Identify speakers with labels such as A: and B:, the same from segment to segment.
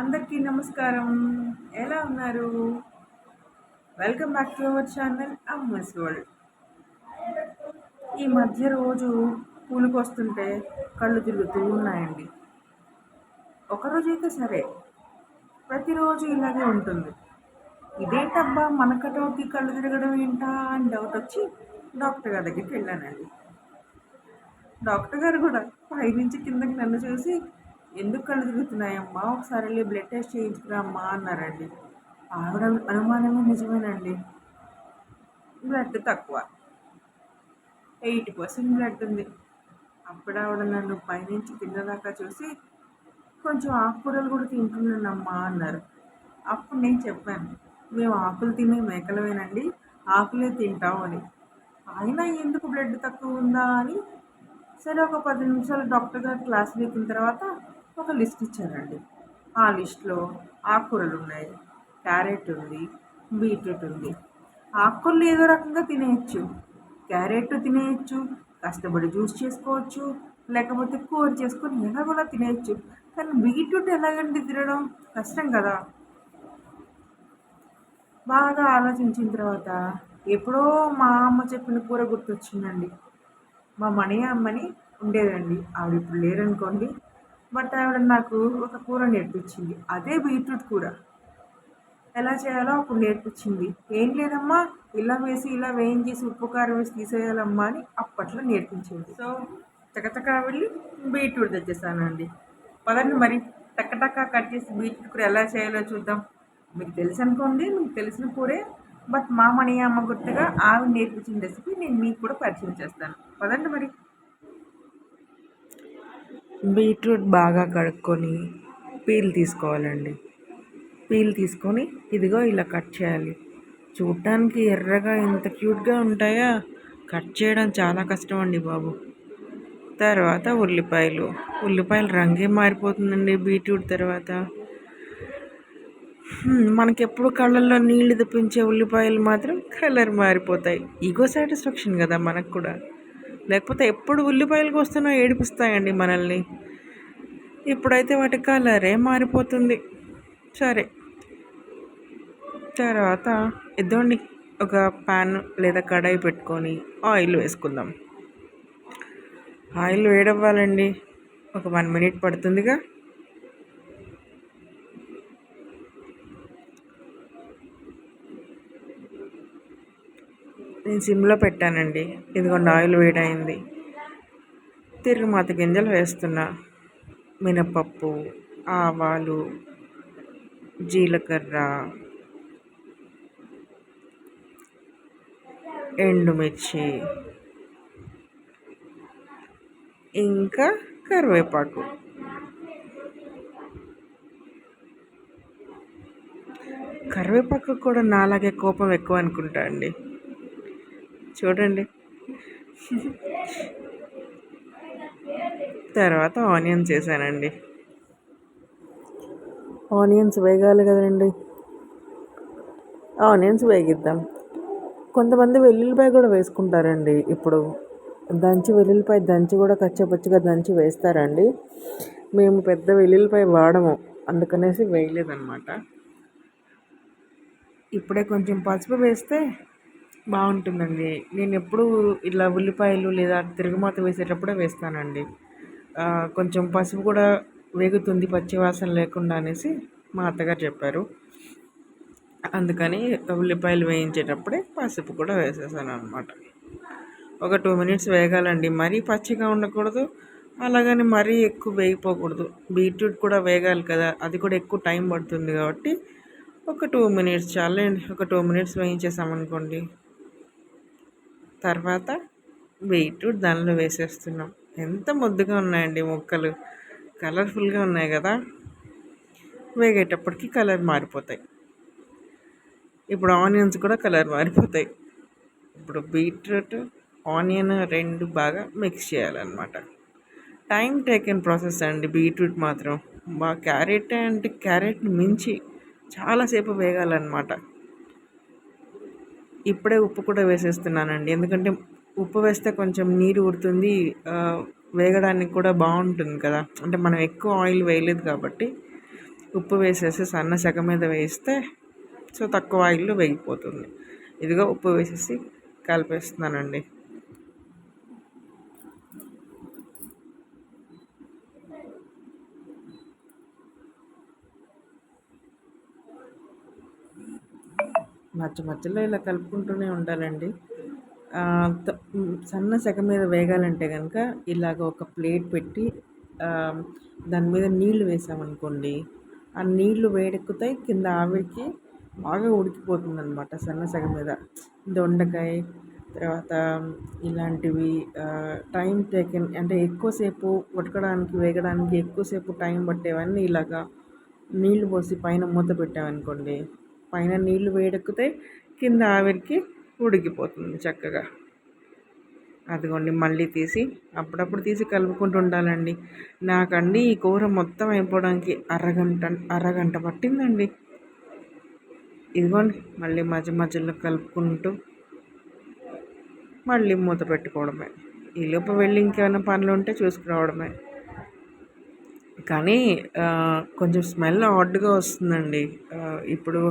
A: అందరికీ నమస్కారం. ఎలా ఉన్నారు? Welcome back to our channel Amma's World ఈ మధ్య రోజు పూలకు వస్తుంటే కళ్ళు తిరుగుతూ ఉన్నాయండి. ఒకరోజు అయితే సరే ప్రతిరోజు ఇలాగే ఉంటుంది. ఇదేంటబ్బా మన కళ్ళు తిరగడం ఏంటా అని డౌట్ వచ్చి డాక్టర్ గారి దగ్గరికి వెళ్ళానండి. డాక్టర్ గారు కూడా పైనుంచి కిందకి నన్ను చూసి ఎందుకు కళ్ళు తిరుగుతున్నాయమ్మా? ఒకసారి వెళ్ళి బ్లడ్ టెస్ట్ చేయించుకురామ్మా అన్నారండి. ఆవిడ అనుమానమే నిజమేనండి. బ్లడ్ తక్కువ. ఎయిట్ పర్సెంట్ బ్లడ్ ఉంది. అప్పుడు ఆవిడ నన్ను పైనుంచి కింద దాకా చూసి కొంచెం ఆకుకూరలు కూడా తింటున్నానమ్మా అన్నారు. అప్పుడు నేను చెప్పాను మేము ఆకులు తినే మేకలమేనండి. ఆకులే తింటాం అని. అయినా ఎందుకు బ్లడ్ తక్కువ ఉందా అని. సరే ఒక పది నిమిషాలు డాక్టర్ గారు క్లాస్ పెట్టిన తర్వాత ఒక లిస్ట్ ఇచ్చారండి. ఆ లిస్ట్లో ఆకుకూరలు ఉన్నాయి క్యారెట్ ఉంది బీట్రూట్ ఉంది. ఆకుకూరలు ఏదో రకంగా తినేయచ్చు. క్యారెట్ తినేయచ్చు కష్టపడి జ్యూస్ చేసుకోవచ్చు లేకపోతే కూర చేసుకొని ఎలా కూడా తినేయచ్చు. కానీ బీట్రూట్ ఎలాగండి తినడం? కష్టం కదా. బాగా ఆలోచించిన తర్వాత ఎప్పుడో మా అమ్మ చెప్పిన కూర గుర్తొచ్చిందండి. మా మణి అమ్మని ఉండేదండి. ఆవిడ ఇప్పుడు లేరనుకోండి. బట్ ఆవిడ నాకు ఒక కూర నేర్పించింది. అదే బీట్రూట్ కూర. ఎలా చేయాలో అప్పుడు నేర్పించింది. ఏం లేదమ్మా ఇలా వేసి ఇలా వేయించేసి ఉప్పు కారం వేసి తీసేయాలమ్మా అని అప్పట్లో నేర్పించింది. సో చకచక వెళ్ళి బీట్రూట్ తెచ్చేసానండి. పదండి మరి టక్క కట్ చేసి బీట్రూట్ కూర ఎలా చేయాలో చూద్దాం. మీకు తెలుసు అనుకోండి మీకు తెలిసిన కూరే బట్ మా మణి అమ్మ గుర్తుగా ఆవిడ నేర్పించిన రెసిపీ నేను మీకు కూడా పరిచయం చేస్తాను. పదండి మరి. బీట్రూట్ బాగా కడుక్కొని పీల్ తీసుకోవాలండి. పీల్ తీసుకొని ఇదిగో ఇలా కట్ చేయాలి. చూడటానికి ఎర్రగా ఎంత క్యూట్గా ఉంటాయా? కట్ చేయడం చాలా కష్టం అండి బాబు. తర్వాత ఉల్లిపాయలు. ఉల్లిపాయలు రంగే మారిపోతుందండి బీట్రూట్ తర్వాత. మనకెప్పుడు కళ్ళల్లో నీళ్ళు తెప్పించే ఉల్లిపాయలు మాత్రం కలర్ మారిపోతాయి. ఈగో సాటిస్ఫాక్షన్ కదా మనకు కూడా. లేకపోతే ఎప్పుడు ఉల్లిపాయలకు వస్తున్నా ఏడిపిస్తాయండి మనల్ని. ఇప్పుడైతే వాటి కలరే మారిపోతుంది. సరే. తర్వాత ఇద్దండి ఒక ప్యాన్ లేదా కడాయి పెట్టుకొని ఆయిల్ వేసుకుందాం. ఆయిల్ వేడవ్వాలండి. ఒక వన్ మినిట్ పడుతుందిగా. నేను సిమ్లో పెట్టానండి. ఇదిగోండి ఆయిల్ వేడైంది. తిరుగుమాత గింజలు వేస్తున్నా. మినపప్పు ఆవాలు జీలకర్ర ఎండుమిర్చి ఇంకా కరివేపాకు. కరివేపాకు కూడా నాలాగే కోపం ఎక్కువ అనుకుంటా అండి. చూడండి. తర్వాత ఆనియన్స్ వేసానండి ఆనియన్స్ వేగాలి కదండి. ఆనియన్స్ వేగిద్దాం. కొంతమంది వెల్లుల్లిపాయ కూడా వేసుకుంటారండి. ఇప్పుడు దంచి వెల్లుల్లిపాయ దంచి కూడా కచ్చపచ్చిగా దంచి వేస్తారండి. మేము పెద్ద వెల్లుల్లిపాయ వాడము. అందుకనేసి వేయలేదన్నమాట. ఇప్పుడే కొంచెం పసుపు వేస్తే బాగుంటుందండి. నేను ఎప్పుడూ ఇలా ఉల్లిపాయలు లేదా తిరుగుమాత వేసేటప్పుడే వేస్తానండి. కొంచెం పసుపు కూడా వేగుతుంది పచ్చివాసన లేకుండా అనేసి మా అత్తగారు చెప్పారు. అందుకని ఉల్లిపాయలు వేయించేటప్పుడే పసుపు కూడా వేసేసాను అనమాట ఒక టూ మినిట్స్ వేగాలండి. మరీ పచ్చిగా ఉండకూడదు అలాగని మరీ ఎక్కువ వేగిపోకూడదు. బీట్రూట్ కూడా వేగాలి కదా అది కూడా ఎక్కువ టైం పడుతుంది కాబట్టి ఒక టూ మినిట్స్ చాలండి. ఒక టూ మినిట్స్ వేయించేసామనుకోండి. తర్వాత బీట్రూట్ దానిలో వేసేస్తున్నాం. ఎంత ముద్దుగా ఉన్నాయండి ముక్కలు. కలర్ఫుల్గా ఉన్నాయి కదా. వేగేటప్పటికి కలర్ మారిపోతాయి. ఇప్పుడు ఆనియన్స్ కూడా కలర్ మారిపోతాయి. ఇప్పుడు బీట్రూట్ ఆనియన్ రెండు బాగా మిక్స్ చేయాలన్నమాట. టైం టేకెన్ ప్రాసెస్ అండి బీట్రూట్ మాత్రం. బాగా క్యారెట్ అంటే క్యారెట్ని మించి చాలాసేపు వేగాలన్నమాట. ఇప్పుడే ఉప్పు కూడా వేసేస్తున్నానండి. ఎందుకంటే ఉప్పు వేస్తే కొంచెం నీరు ఊరుతుంది వేగడానికి కూడా బాగుంటుంది కదా. అంటే మనం ఎక్కువ ఆయిల్ వేయలేదు కాబట్టి ఉప్పు వేసేసి సన్న సెగ మీద వేస్తే సో తక్కువ ఆయిల్లో వేగిపోతుంది. ఇదిగో ఉప్పు వేసేసి కలిపేస్తున్నానండి. మధ్య మధ్యలో ఇలా కలుపుకుంటూనే ఉండాలండి. సన్న సెగ మీద వేగాలంటే కనుక ఇలాగ ఒక ప్లేట్ పెట్టి దాని మీద నీళ్ళు వేసామనుకోండి ఆ నీళ్ళు వేడెక్కుతాయి కింద ఆవిరికి బాగా ఉడికిపోతుంది అనమాట సన్న సెగ మీద. దొండకాయ తర్వాత ఇలాంటివి టైం టేకెన్ అంటే ఎక్కువసేపు ఉడకడానికి వేగడానికి ఎక్కువసేపు టైం పట్టేవన్నీ ఇలాగా నీళ్ళు పోసి పైన మూత పెట్టామనుకోండి పైన నీళ్ళు వేడెక్కుతాయి కింద ఆవిరికి ఉడికిపోతుంది చక్కగా. అదిగోండి మళ్ళీ తీసి అప్పుడప్పుడు తీసి కలుపుకుంటూ ఉండాలండి. నాకండి ఈ కూర మొత్తం అయిపోవడానికి అరగంట అరగంట పట్టిందండి. ఇదిగోండి మళ్ళీ మధ్య మధ్యలో కలుపుకుంటూ మళ్ళీ మూత పెట్టుకోవడమే. ఈలోపు వెళ్ళి ఇంకేమైనా పనులు ఉంటే చూసుకురావడమే. కానీ కొంచెం స్మెల్ ఆడ్గా వస్తుందండి. ఇప్పుడు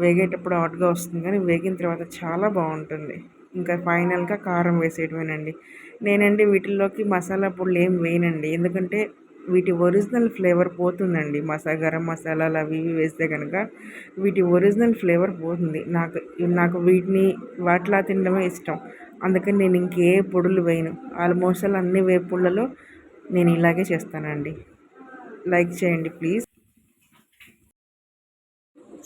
A: వేగేటప్పుడు హాట్గా వస్తుంది కానీ వేగిన తర్వాత చాలా బాగుంటుంది. ఇంకా ఫైనల్గా కారం వేసేయడమేనండి. నేనండి వీటిల్లోకి మసాలా పొడులు ఏం వేయనండి. ఎందుకంటే వీటి ఒరిజినల్ ఫ్లేవర్ పోతుందండి. మసా గరం మసాలాలు అవి ఇవి వేస్తే కనుక వీటి ఒరిజినల్ ఫ్లేవర్ పోతుంది. నాకు నాకు వీటిని వాటిలా తినడమే ఇష్టం. అందుకని నేను ఇంకే పొడులు వేయను. ఆల్మోస్ట్ అన్ని వేపుళ్ళలో నేను ఇలాగే చేస్తానండి. లైక్ చేయండి ప్లీజ్.